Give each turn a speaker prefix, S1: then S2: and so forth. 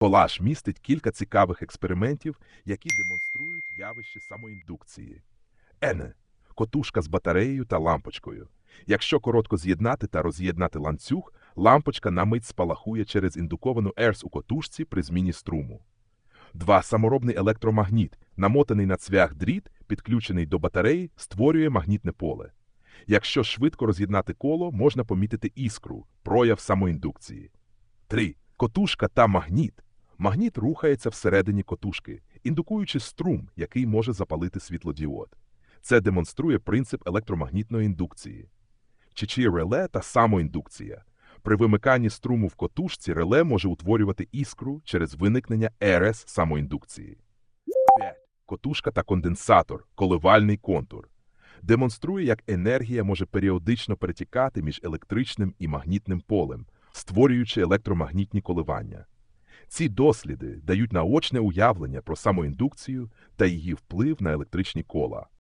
S1: Колаж містить кілька цікавих експериментів, які демонструють явище самоіндукції. Ене котушка з батареєю та лампочкою. Якщо коротко з'єднати та роз'єднати ланцюг, лампочка на мить спалахує через індуковану ерс у котушці при зміні струму. 2. Саморобний електромагніт, намотаний на цвях дріт, підключений до батареї, створює магнітне поле. Якщо швидко роз'єднати коло, можна помітити іскру, прояв самоіндукції. 3. Котушка та магніт. Магніт рухається всередині котушки, індукуючи струм, який може запалити світлодіод. Це демонструє принцип електромагнітної індукції. Чичі реле та самоіндукція. При вимиканні струму в котушці реле може утворювати іскру через виникнення РС самоіндукції. 5. Котушка та конденсатор, коливальний контур. Демонструє, як енергія може періодично перетікати між електричним і магнітним полем, створюючи електромагнітні коливання. Ці досліди дають наочне уявлення про самоіндукцію та її вплив на електричні кола.